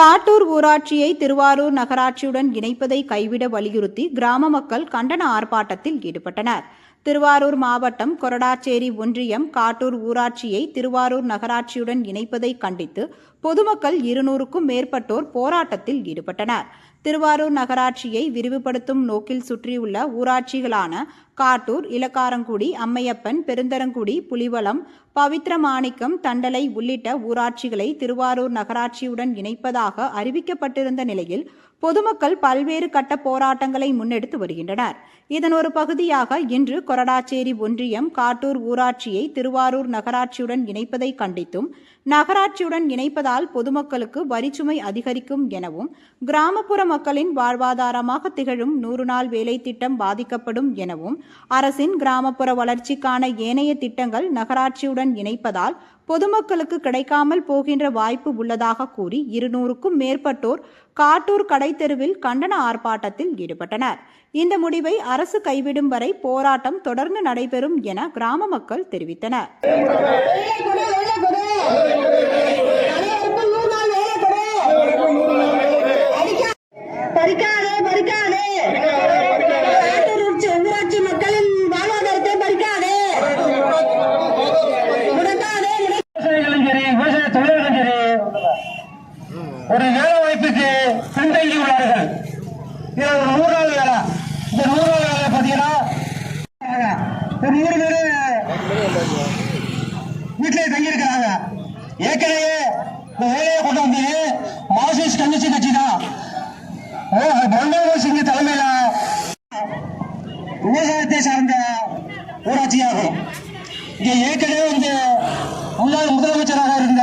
காட்டூர் ஊராட்சியை திருவாரூர் நகராட்சியுடன் இணைப்பதை கைவிட வலியுறுத்தி கிராம மக்கள் கண்டன ஆர்ப்பாட்டத்தில் ஈடுபட்டனர். திருவாரூர் மாவட்டம் கொரடாச்சேரி ஒன்றியம் காட்டூர் ஊராட்சியை திருவாரூர் நகராட்சியுடன் இணைப்பதை கண்டித்து பொதுமக்கள் இருநூறுக்கும் மேற்பட்டோர் போராட்டத்தில் ஈடுபட்டனர். திருவாரூர் நகராட்சியை விரிவுபடுத்தும் நோக்கில் சுற்றியுள்ள ஊராட்சிகளான காட்டூர் இலக்காரங்குடி அம்மையப்பன் பெருந்தரங்குடி புலிவலம் பவித்ரமாணிக்கம் தண்டலை உள்ளிட்ட ஊராட்சிகளை திருவாரூர் நகராட்சியுடன் இணைப்பதாக அறிவிக்கப்பட்டிருந்த நிலையில் பொதுமக்கள் பல்வேறு கட்ட போராட்டங்களை முன்னெடுத்து வருகின்றனர். இதன் ஒரு பகுதியாக இன்று கொரடாச்சேரி ஒன்றியம் காட்டூர் ஊராட்சியை திருவாரூர் நகராட்சியுடன் இணைப்பதை கண்டித்தும் நகராட்சியுடன் இணைப்பதால் பொதுமக்களுக்கு வரிச்சுமை அதிகரிக்கும் எனவும் கிராமப்புற மக்களின் வாழ்வாதாரமாக திகழும் நூறு நாள் வேலை திட்டம் பாதிக்கப்படும் எனவும் அரசின் கிராமப்புற வளர்ச்சிக்கான ஏனைய திட்டங்கள் நகராட்சியுடன் இணைப்பதால் பொதுமக்களுக்கு கிடைக்காமல் போகின்ற வாய்ப்பு உள்ளதாக கூறி இருநூறுக்கும் மேற்பட்டோர் காட்டூர் கடைத்தெருவில் கண்டன ஆர்ப்பாட்டத்தில் ஈடுபட்டனர். இந்த முடிவை அரசு கைவிடும் வரை போராட்டம் தொடர்ந்து நடைபெறும் என கிராம மக்கள் தெரிவித்தனர் வேலை கொடு, வேலை கொடு. அனைவருக்கும் நூறு நாள் வேலை கொடு. அடிக்கா- பறிக்காதே பறிக்காதே காட்டூர் ஊராட்சி- ஊராட்சி மக்களின் வாழ்வாதாரத்தை பறிக்காதே முடக்காதே முடக்காதே. விவசாயிகளும் சரி விவசாய தொழிலாளர்களும் சரி ஒரு வேலை வாய்ப்புக்கு பின்தங்கி உள்ளார்கள். இது ஒரு நூறு நாள் வேலை இந்த நூறு நாள் வேலை பார்த்தீங்கன்னா ஒரு நூறு பேர் வீட்டிலே தங்கியிருக்கிறாங்க. ஏற்கனவே இந்த வேலையை கொண்டு வந்து மார்க்சிஸ்ட் கம்யூனிஸ்ட் கட்சி தான். மன்மோகன் சிங் தலைமையில விவசாயத்தை சார்ந்த ஊராட்சியாகும். இங்கே ஏற்கனவே வந்து முன்னாள் முதலமைச்சராக இருந்த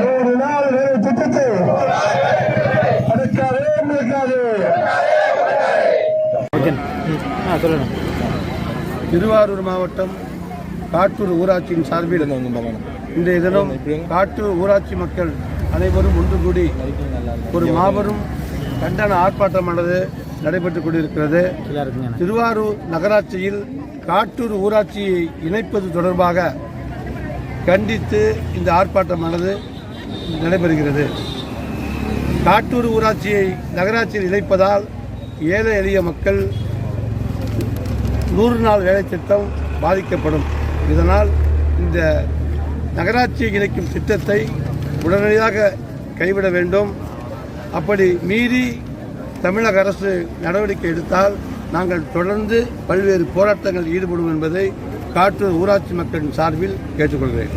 நூறு நாள் வேலை திட்டத்தை அடக்காதே முடக்காதே திருவாரூர் மாவட்டம் காட்டூர் ஊராட்சியின் சார்பில் இன்றைய தினம் காட்டூர் ஊராட்சி மக்கள் அனைவரும் ஒன்று கூடி ஒரு மாபெரும் கண்டன ஆர்ப்பாட்டமானது நடைபெற்றுக் கொண்டிருக்கிறது. திருவாரூர் நகராட்சியில் காட்டூர் ஊராட்சியை இணைப்பது தொடர்பாக கண்டித்து இந்த ஆர்ப்பாட்டமானது நடைபெறுகிறது. காட்டூர் ஊராட்சியை நகராட்சியில் இணைப்பதால் ஏழை எளிய மக்கள் நூறு நாள் வேலை திட்டம் பாதிக்கப்படும். இதனால் இந்த நகராட்சி இணைக்கும் திட்டத்தை உடனடியாக கைவிட வேண்டும். அப்படி மீறி தமிழக அரசு நடவடிக்கை எடுத்தால் நாங்கள் தொடர்ந்து பல்வேறு போராட்டங்கள் ஈடுபடும் என்பதை காற்று ஊராட்சி மக்களின் சார்பில் கேட்டுக்கொள்கிறேன்.